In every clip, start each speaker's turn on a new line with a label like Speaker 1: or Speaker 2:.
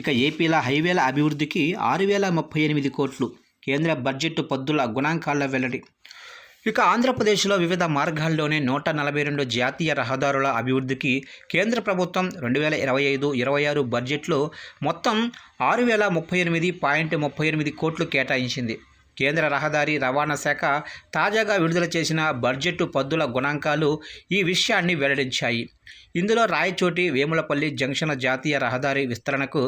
Speaker 1: ఇక ఏపీల హైవేల అభివృద్ధికి ఆరు వేల ముప్పై ఎనిమిది కోట్లు కేంద్ర బడ్జెట్ పద్దుల గుణాంకాల వెల్లడి. ఇక ఆంధ్రప్రదేశ్లో వివిధ మార్గాల్లోనే నూట నలభై రెండు జాతీయ రహదారుల అభివృద్ధికి కేంద్ర ప్రభుత్వం రెండు వేల ఇరవై ఐదు ఇరవై ఆరు బడ్జెట్లో మొత్తం ఆరు వేల ముప్పై ఎనిమిది పాయింట్ ముప్పై ఎనిమిది కోట్లు కేటాయించింది. కేంద్ర రహదారి రవాణా శాఖ తాజాగా విడుదల చేసిన బడ్జెట్ పద్దుల గుణాంకాలు ఈ విషయాన్ని వెల్లడించాయి. ఇందులో రాయచోటి వేములపల్లి జంక్షన్ జాతీయ రహదారి విస్తరణకు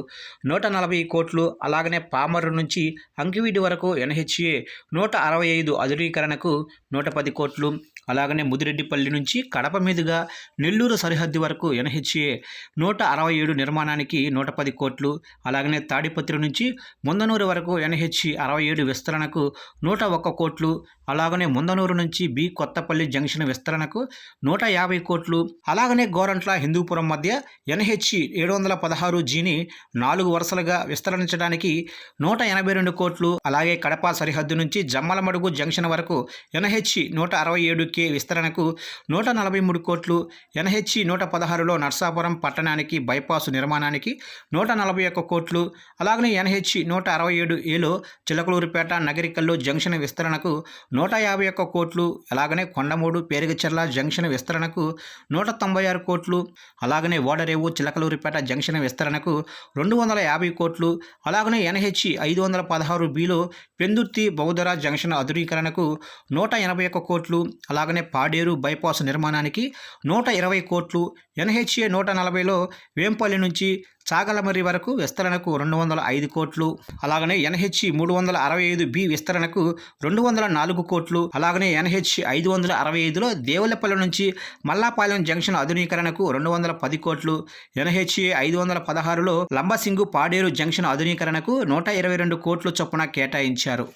Speaker 1: నూట నలభై కోట్లు అలాగనే పామరు నుంచి అంకివీడి వరకు ఎన్హెచ్ఏ నూట అరవై ఐదు అధునీకరణకు నూట పది కోట్లు అలాగనే ముదిరెడ్డిపల్లి నుంచి కడప మీదుగా నెల్లూరు సరిహద్దు వరకు ఎన్హెచ్ఏ నూట అరవై ఏడు నిర్మాణానికి నూట పది కోట్లు అలాగనే తాడిపత్రి నుంచి ముందనూరు వరకు ఎన్హెచ్ అరవై ఏడు విస్తరణకు నూట ఒక్క కోట్లు అలాగనే ముందనూరు నుంచి బి కొత్తపల్లి జంక్షన్ విస్తరణకు నూట యాభై కోట్లు అలాగనే గోరంట్ల హిందూపురం మధ్య ఎన్హెచ్ ఏడు వందల పదహారు జీని నాలుగు వరుసలుగా విస్తరించడానికి నూట ఎనభై రెండు కోట్లు అలాగే కడప సరిహద్దు నుంచి జమ్మలమడుగు జంక్షన్ వరకు ఎన్హెచ్ నూట అరవై ఏడు కే విస్తరణకు నూట నలభై మూడు కోట్లు ఎన్హెచ్ నూట పదహారులో నర్సాపురం పట్టణానికి బైపాస్ నిర్మాణానికి నూట నలభై ఒక్క కోట్లు అలాగనే ఎన్హెచ్ నూట అరవై ఏడు ఏలో చిలకలూరుపేట నగరికల్లో జంక్షన్ విస్తరణకు నూట యాభై ఒక్క కోట్లు అలాగనే కొండమూడు పేరుగచెర్ల జంక్షన్ విస్తరణకు నూట తొంభై ఆరు కోట్లు అలాగనే ఓడరేవు చిలకలూరిపేట జంక్షన్ విస్తరణకు రెండు వందల యాభై కోట్లు అలాగనే ఎన్హెచ్ ఐదు వందల పదహారు బిలో పెందుర్తి బౌద్ధరా జంక్షన్ ఆధునీకరణకు నూట ఎనభై ఒక్క కోట్లు అలాగనే పాడేరు బైపాస్ నిర్మాణానికి నూట ఇరవై కోట్లు ఎన్హెచ్ఏ నూట నలభైలో వేంపల్లి నుంచి చాగలమర్రి వరకు విస్తరణకు రెండు వందల ఐదు కోట్లు అలాగనే ఎన్హెచ్ మూడు వందల అరవై ఐదు బి విస్తరణకు రెండు వందల నాలుగు కోట్లు అలాగనే ఎన్హెచ్ ఐదు వందల అరవై ఐదులో దేవులపల్లి నుంచి మల్లాపాలెం జంక్షన్ ఆధునీకరణకు రెండు వందల పది కోట్లు ఎన్హెచ్ ఐదు వందల పదహారులో లంబసింగు పాడేరు జంక్షన్ ఆధునీకరణకు నూట ఇరవై రెండు కోట్లు చొప్పున కేటాయించారు.